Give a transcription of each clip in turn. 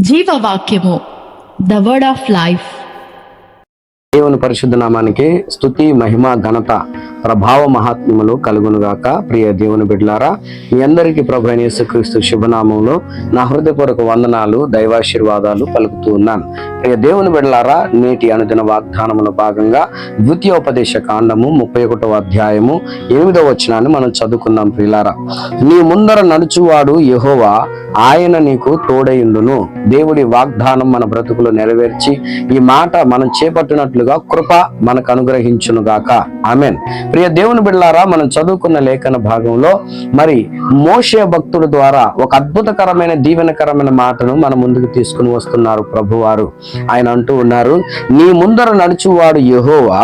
జీవవాక్యము the word of life దేవుని పరిశుద్ధ నామానికి స్తుతి మహిమ ఘనత ప్రభావ మహాత్మ్యములు కలుగునుగాక. ప్రియ దేవుని బిడ్లారా మీ అందరికీ ప్రభు యేసుక్రీస్తు శుభనామంలో నా హృదయపూర్వక వందనాలు దైవాశీర్వాదాలు పలుకుతూ ఉన్నాను. ప్రియ దేవుని బిడ్లారా నేటి అనుదిన వాగ్దానముల భాగంగా ద్వితీయోపదేశ కాండము ముప్పై ఒకటవ అధ్యాయము ఎనిమిదవ వచనాన్ని మనం చదువుకుందాం ప్రియులారా. నీ ముందర నడుచువాడు యహోవా ఆయన నీకు తోడయుండును దేవుడి వాగ్దానం మన బ్రతుకులు నెరవేర్చి ఈ మాట మనం చేపట్టినట్లుగా కృప మనకు అనుగ్రహించును గాక. ఆమెన్. ప్రియ దేవుని బిడ్డారా మనం చదువుకున్న లేఖన భాగంలో మరి మోషే భక్తుడు ద్వారా ఒక అద్భుతకరమైన దీవెనకరమైన మాటను మన ముందుకు తీసుకుని వస్తున్నారు ప్రభువారు. ఆయన అంటూ ఉన్నారు నీ ముందర నడుచువాడు యహోవా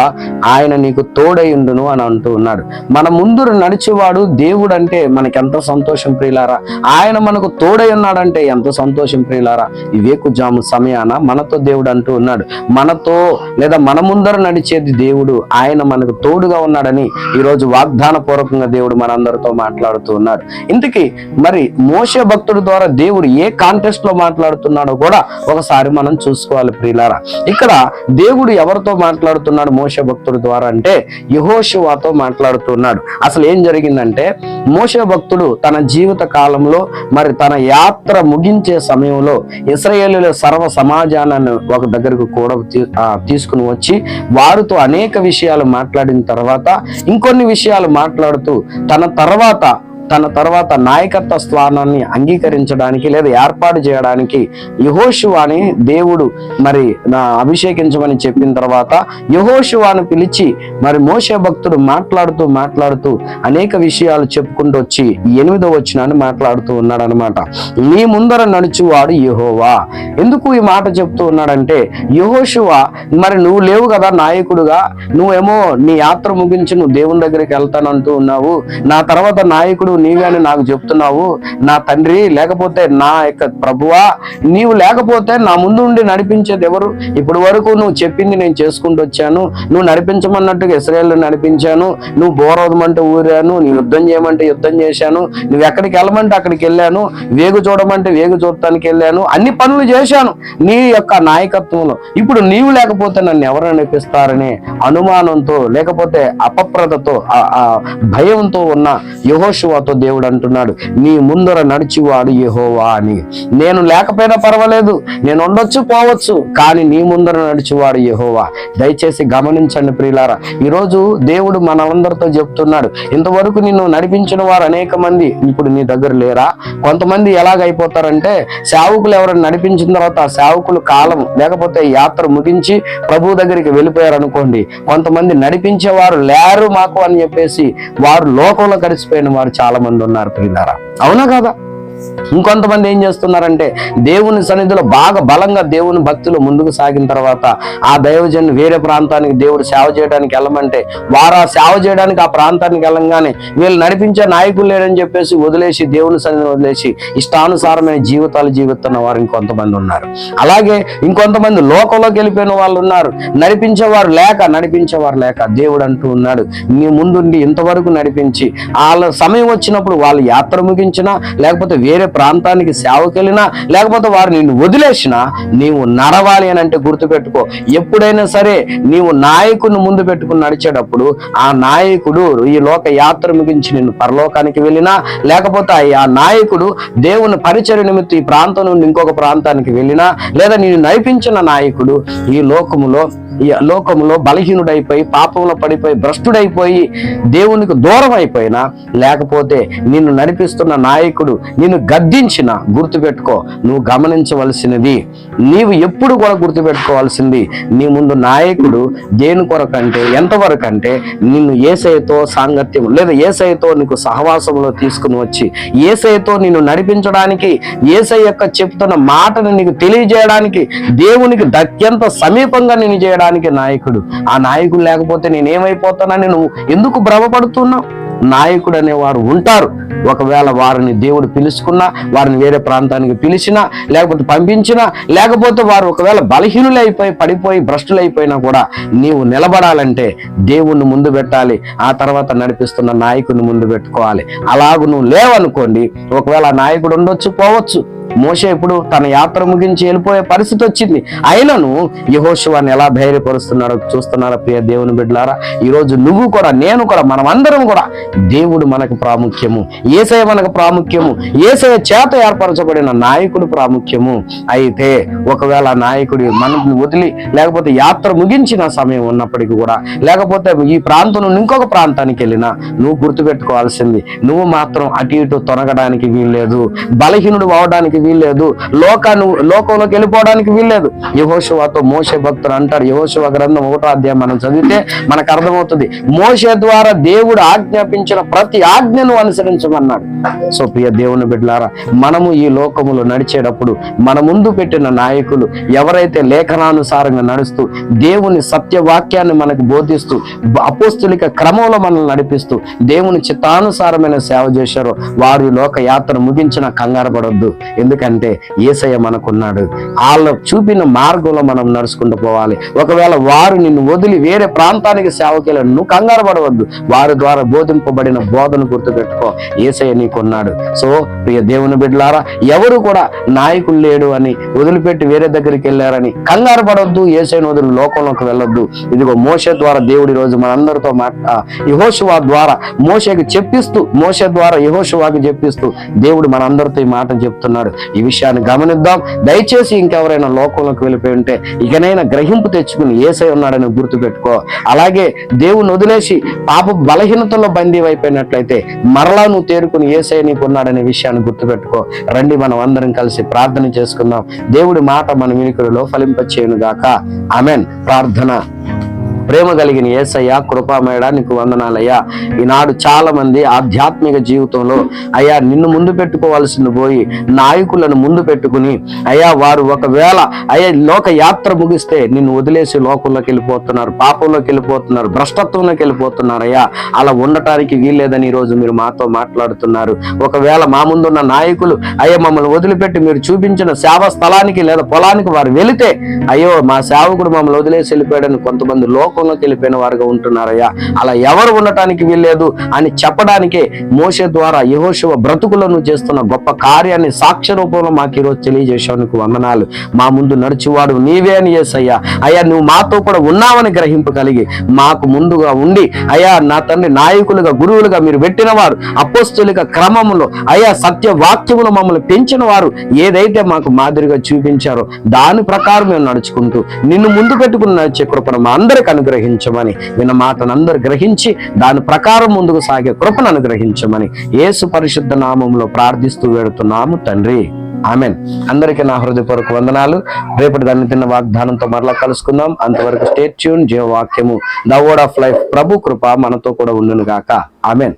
ఆయన నీకు తోడయుండును అని అంటూ ఉన్నాడు. మన ముందర నడిచేవాడు దేవుడు అంటే మనకి ఎంత సంతోషం ప్రియులారా? ఆయన మనకు తోడై ఉన్నాడంటే ఎంత సంతోషం ప్రియులారా? ఈ వేకుజాము సమయాన మనతో దేవుడు అంటూ ఉన్నాడు మనతో లేదా మన ముందర నడిచేది దేవుడు. ఆయన మనకు తోడుగా ఉన్నాడని ఈరోజు వాగ్దాన పూర్వకంగా దేవుడు మనందరితో మాట్లాడుతూ ఉన్నాడు. ఇంతకీ మరి మోసే భక్తుడి ద్వారా దేవుడు ఏ కాంటెస్ట్లో మాట్లాడుతున్నాడో కూడా ఒకసారి మనం చూసుకోవాలి ప్రియులారా. ఇక్కడ దేవుడు ఎవరితో మాట్లాడుతున్నాడు మోసే భక్తుడి ద్వారా అంటే యహోశివాతో మాట్లాడుతున్నాడు. అసలు ఏం జరిగిందంటే మోసే భక్తుడు తన జీవిత కాలంలో మరి తన యాత్ర ముగించే సమయంలో ఇస్రాయేలీల సర్వ సమాజాన్ని ఒక దగ్గరకు కూడా తీసుకుని వచ్చి వారితో అనేక విషయాలు మాట్లాడిన తర్వాత ఇంకొన్ని విషయాలు మాట్లాడుతూ తన తర్వాత తన తర్వాత నాయకత్వ స్థానాన్ని అంగీకరించడానికి లేదా ఏర్పాటు చేయడానికి యహోశివాని దేవుడు మరి నా అభిషేకించమని చెప్పిన తర్వాత యహోశివాను పిలిచి మరి మోసే భక్తుడు మాట్లాడుతూ మాట్లాడుతూ అనేక విషయాలు చెప్పుకుంటూ వచ్చి ఎనిమిదో వచ్చినాన్ని మాట్లాడుతూ ఉన్నాడు అనమాట నీ ముందర నడుచువాడు యహోవా. ఎందుకు ఈ మాట చెప్తూ ఉన్నాడంటే యహోషువ మరి నువ్వు లేవు కదా నాయకుడుగా నువ్వేమో నీ యాత్ర ముగించి నువ్వు దేవుని దగ్గరికి వెళ్తానంటూ ఉన్నావు. నా తర్వాత నాయకుడు నీవే అని నాకు చెప్తున్నావు. నా తండ్రి లేకపోతే నా యొక్క ప్రభువా నీవు లేకపోతే నా ముందు ఉండి నడిపించేది ఎవరు? ఇప్పటి వరకు నువ్వు చెప్పింది నేను చేసుకుంటూ వచ్చాను. నువ్వు నడిపించమన్నట్టుగా ఇస్రాయేల్ నడిపించాను. నువ్వు బోరోదమంటే ఊరాను. నీ యుద్ధం చేయమంటే యుద్ధం చేశాను. నువ్వు ఎక్కడికి వెళ్ళమంటే అక్కడికి వెళ్ళాను. వేగు చూడమంటే వేగు చూడటానికి వెళ్ళాను. అన్ని పనులు చేశాను నీ యొక్క నాయకత్వంలో. ఇప్పుడు నీవు లేకపోతే నన్ను ఎవరు నడిపిస్తారని అనుమానంతో లేకపోతే అపప్రదతో ఆ- భయంతో ఉన్న నాతో దేవుడు అంటున్నాడు నీ ముందర నడిచివాడు యెహోవా అని. నేను లేకపోయినా పర్వాలేదు నేను ఉండొచ్చు పోవచ్చు కానీ నీ ముందర నడిచివాడు యహోవా. దయచేసి గమనించండి ప్రియులారా ఈరోజు దేవుడు మనలందరితో చెప్తున్నాడు ఇంతవరకు నిన్ను నడిపించిన వారు అనేక మంది ఇప్పుడు నీ దగ్గర లేరా? కొంతమంది ఎలాగైపోతారంటే సేవకులు ఎవరైనా నడిపించిన తర్వాత ఆ సేవకులు కాలం లేకపోతే యాత్ర ముగించి ప్రభు దగ్గరికి వెళ్ళిపోయారు అనుకోండి కొంతమంది నడిపించేవారు లేరు మాకు అని చెప్పేసి వారు లోకంలో కలిసిపోయిన వారు చాలా మంది ఉన్నారు ప్రియులారా. అవునా కదా? ఇంకొంతమంది ఏం చేస్తున్నారంటే దేవుని సన్నిధిలో బాగా బలంగా దేవుని భక్తులు ముందుకు సాగిన తర్వాత ఆ దైవజన్ వేరే ప్రాంతానికి దేవుడు సేవ చేయడానికి వెళ్ళమంటే వారు ఆ సేవ చేయడానికి ఆ ప్రాంతానికి వెళ్ళంగానే వీళ్ళు నడిపించే నాయకులు లేరని చెప్పేసి వదిలేసి దేవుని సన్నిధిని వదిలేసి ఇష్టానుసారమైన జీవితాలు జీవిస్తున్న వారు ఇంకొంతమంది ఉన్నారు. అలాగే ఇంకొంతమంది లోకంలోకి వెళ్ళిపోయిన వాళ్ళు ఉన్నారు. నడిపించేవారు లేక నడిపించేవారు లేక దేవుడు అంటూ ఉన్నాడు. నీ ముందుండి ఇంతవరకు నడిపించి వాళ్ళ సమయం వచ్చినప్పుడు వాళ్ళు యాత్ర ముగించినా లేకపోతే వేరే ప్రాంతానికి సేవకెళ్ళినా లేకపోతే వారు నిన్ను వదిలేసినా నీవు నడవాలి అని అంటే గుర్తుపెట్టుకో. ఎప్పుడైనా సరే నీవు నాయకుని ముందు పెట్టుకుని నడిచేటప్పుడు ఆ నాయకుడు ఈ లోక యాత్ర ముగించి నిన్ను పరలోకానికి వెళ్ళినా లేకపోతే ఆ- ఆ నాయకుడు దేవుని పరిచయ నిమిత్తం ఈ ప్రాంతం నుండి ఇంకొక ప్రాంతానికి వెళ్ళినా లేదా నేను నడిపించిన నాయకుడు ఈ లోకములో ఈ లోకంలో బలహీనుడైపోయి పాపంలో పడిపోయి భ్రష్టుడైపోయి దేవునికి దూరం అయిపోయినా లేకపోతే నిన్ను నడిపిస్తున్న నాయకుడు నిన్ను గద్దించిన గుర్తుపెట్టుకో. నువ్వు గమనించవలసినది నీవు ఎప్పుడు కూడా గుర్తుపెట్టుకోవాల్సింది నీ ముందు నాయకుడు దేని కొరకంటే ఎంతవరకు అంటే నిన్ను ఏసైతో సాంగత్యం లేదా ఏసైతో నీకు సహవాసంలో తీసుకుని వచ్చి ఏసైతో నిన్ను నడిపించడానికి ఏసై యొక్క చెప్తున్న మాటను నీకు తెలియజేయడానికి దేవునికి అత్యంత సమీపంగా నేను చేయడానికి నాయకుడు. ఆ నాయకుడు లేకపోతే నేనేమైపోతానని నువ్వు ఎందుకు భ్రమపడుతున్నావు? నాయకుడు అనేవారు ఉంటారు. ఒకవేళ వారిని దేవుడు పిలుచుకున్నా వారిని వేరే ప్రాంతానికి పిలిచినా లేకపోతే పంపించినా లేకపోతే వారు ఒకవేళ బలహీనులైపోయి పడిపోయి భ్రష్టులైపోయినా కూడా నీవు నిలబడాలంటే దేవుణ్ణి ముందు పెట్టాలి. ఆ తర్వాత నడిపిస్తున్న నాయకుడిని ముందు పెట్టుకోవాలి. అలాగ నువ్వు లేవనుకోండి ఒకవేళ నాయకుడు ఉండొచ్చు పోవచ్చు. మోషే ఇప్పుడు తన యాత్ర ముగించి వెళ్ళిపోయే పరిస్థితి వచ్చింది. అయినను యహోశివాన్ని ఎలా ధైర్యపరుస్తున్నాడో చూస్తున్నారా ప్రియ దేవుని బిడ్డలారా? ఈ రోజు నువ్వు కూడా నేను కూడా మనమందరం కూడా దేవుడు మనకు ప్రాముఖ్యము. ఏసయ మనకు ప్రాముఖ్యము. ఏసయ చేత ఏర్పరచబడిన నాయకుడు ప్రాముఖ్యము. అయితే ఒకవేళ నాయకుడి మనల్ని వదిలి లేకపోతే యాత్ర ముగించిన సమయం ఉన్నప్పటికీ కూడా లేకపోతే ఈ ప్రాంతం నుండి ఇంకొక ప్రాంతానికి వెళ్ళినా నువ్వు గుర్తుపెట్టుకోవాల్సింది నువ్వు మాత్రం అటు ఇటు తొనగడానికి వీల్లేదు బలహీనుడు అవడానికి వీల్లేదు. లోకాను లోకంలోకి వెళ్ళిపోవడానికి వీల్లేదు. యహోశివాతో మోసే భక్తులు అంటారు. యహోశివ గ్రంథం ఒకటో అధ్యాయం మనం చదివితే మనకు అర్థమవుతుంది. మోసే ద్వారా దేవుడు ఆజ్ఞాపించిన ప్రతి ఆజ్ఞను అనుసరించమన్నాడు. సో ప్రియ దేవుని బిడ్డలారా మనము ఈ లోకములో నడిచేటప్పుడు మన ముందు పెట్టిన నాయకులు ఎవరైతే లేఖనానుసారంగా నడుస్తూ దేవుని సత్యవాక్యాన్ని మనకు బోధిస్తూ అపోస్తులిక క్రమంలో మనల్ని నడిపిస్తూ దేవుని చిత్తానుసారమైన సేవ చేశారో వారు లోక యాత్ర ముగించిన కంగారు పడొద్దు. ఎందుకంటే ఏసయ్య మనకున్నాడు. వాళ్ళ చూపిన మార్గంలో మనం నడుచుకుంటూ పోవాలి. ఒకవేళ వారు నిన్ను వదిలి వేరే ప్రాంతానికి సేవకెళ్ళి నువ్వు కంగారు పడవద్దు. వారి ద్వారా బోధింపబడిన బోధను గుర్తుపెట్టుకో. ఏసయ్య నీకున్నాడు. సో ప్రియ దేవుని బిడ్డలారా ఎవరు కూడా నాయకులు లేడు అని వదిలిపెట్టి వేరే దగ్గరికి వెళ్ళారని కంగారు పడవద్దు. ఏసైని వదిలి లోకంలోకి వెళ్ళొద్దు. ఇదిగో మోస ద్వారా దేవుడి రోజు మనందరితో మాట యహోశివా ద్వారా మోషేకి చెప్పిస్తూ మోస ద్వారా యహోశివాకి చెప్పిస్తూ దేవుడు మనందరితో ఈ మాట చెప్తున్నాడు. ఈ విషయాన్ని గమనిద్దాం. దయచేసి ఇంకెవరైనా లోకంలోకి వెళ్ళిపోయి ఉంటే ఇకనైనా గ్రహింపు తెచ్చుకుని ఏసై ఉన్నాడని గుర్తుపెట్టుకో. అలాగే దేవుని వదిలేసి పాప బలహీనతలో బందీ అయిపోయినట్లయితే మరలా నువ్వు తేరుకుని ఏసై నీకు ఉన్నాడనే విషయాన్ని గుర్తుపెట్టుకో. రండి మనం అందరం కలిసి ప్రార్థన చేసుకుందాం. దేవుడి మాట మన వినికుడిలో ఫలింపచేయును గాక ఆమెన్. ప్రార్థన. ప్రేమ కలిగిన ఏసయ్య కృపామేడ నీకు వందనాలయ్యా. ఈనాడు చాలా మంది ఆధ్యాత్మిక జీవితంలో అయ్యా నిన్ను ముందు పెట్టుకోవాల్సింది పోయి నాయకులను ముందు పెట్టుకుని అయ్యా వారు ఒకవేళ అయ్యా లోక యాత్ర ముగిస్తే నిన్ను వదిలేసి లోకంలోకి వెళ్ళిపోతున్నారు పాపంలోకి వెళ్ళిపోతున్నారు భ్రష్టత్వంలోకి వెళ్ళిపోతున్నారు అయ్యా. అలా ఉండటానికి వీల్లేదని ఈరోజు మీరు మాతో మాట్లాడుతున్నారు. ఒకవేళ మా ముందున్న నాయకులు అయ్యా మమ్మల్ని వదిలిపెట్టి మీరు చూపించిన సేవా స్థలానికి లేదా పొలానికి వారు వెళితే అయ్యో మా సేవకుడు మమ్మల్ని వదిలేసి వెళ్ళిపోయాడని కొంతమంది లోకంలోకి వెళ్ళిపోయిన వారుగా ఉంటున్నారయ్యా. అలా ఎవరు ఉండటానికి వీల్లేదు అని చెప్పడానికే మోసే ద్వారా యహోశివ బ్రతుకులను చేస్తున్న గొప్ప కార్యాన్ని సాక్ష్య రూపంలో మాకు ఈరోజు తెలియజేసేందుకు వందనాలు. మా ముందు నడిచివాడు నీవే అని చేసయ్యా అయ్యా నువ్వు మాతో కూడా ఉన్నావని గ్రహింపు కలిగి మాకు ముందుగా ఉండి అయ్యా నా తండ్రి నాయకులుగా గురువులుగా మీరు పెట్టిన వారు అపోస్తులిక క్రమములో అయ్యా సత్య వాక్యములు మమ్మల్ని పెంచిన వారు ఏదైతే మాకు మాదిరిగా చూపించారో దాని ప్రకారం మేము నడుచుకుంటూ నిన్ను ముందు పెట్టుకుని నడిచే కృపణ మా అందరికీ అనుగ్రహించమని విన్న మాటనందరు గ్రహించి దాని ప్రకారం ముందుకు సాగే కృపను అనుగ్రహించమని యేసు పరిశుద్ధ నామంలో ప్రార్థిస్తూ వేడుతున్నాము తండ్రి. ఆమెన్. అందరికీ నా హృదయపూర్వక వందనాలు. రేపటి దాన్ని తిన్న వాగ్దానంతో మరలా కలుసుకుందాం. అంతవరకు స్టేట్ ట్యూన్ జీవవాక్యము ద వర్డ్ ఆఫ్ లైఫ్ ప్రభు కృప మనతో కూడా ఉండును గాక ఆమెన్.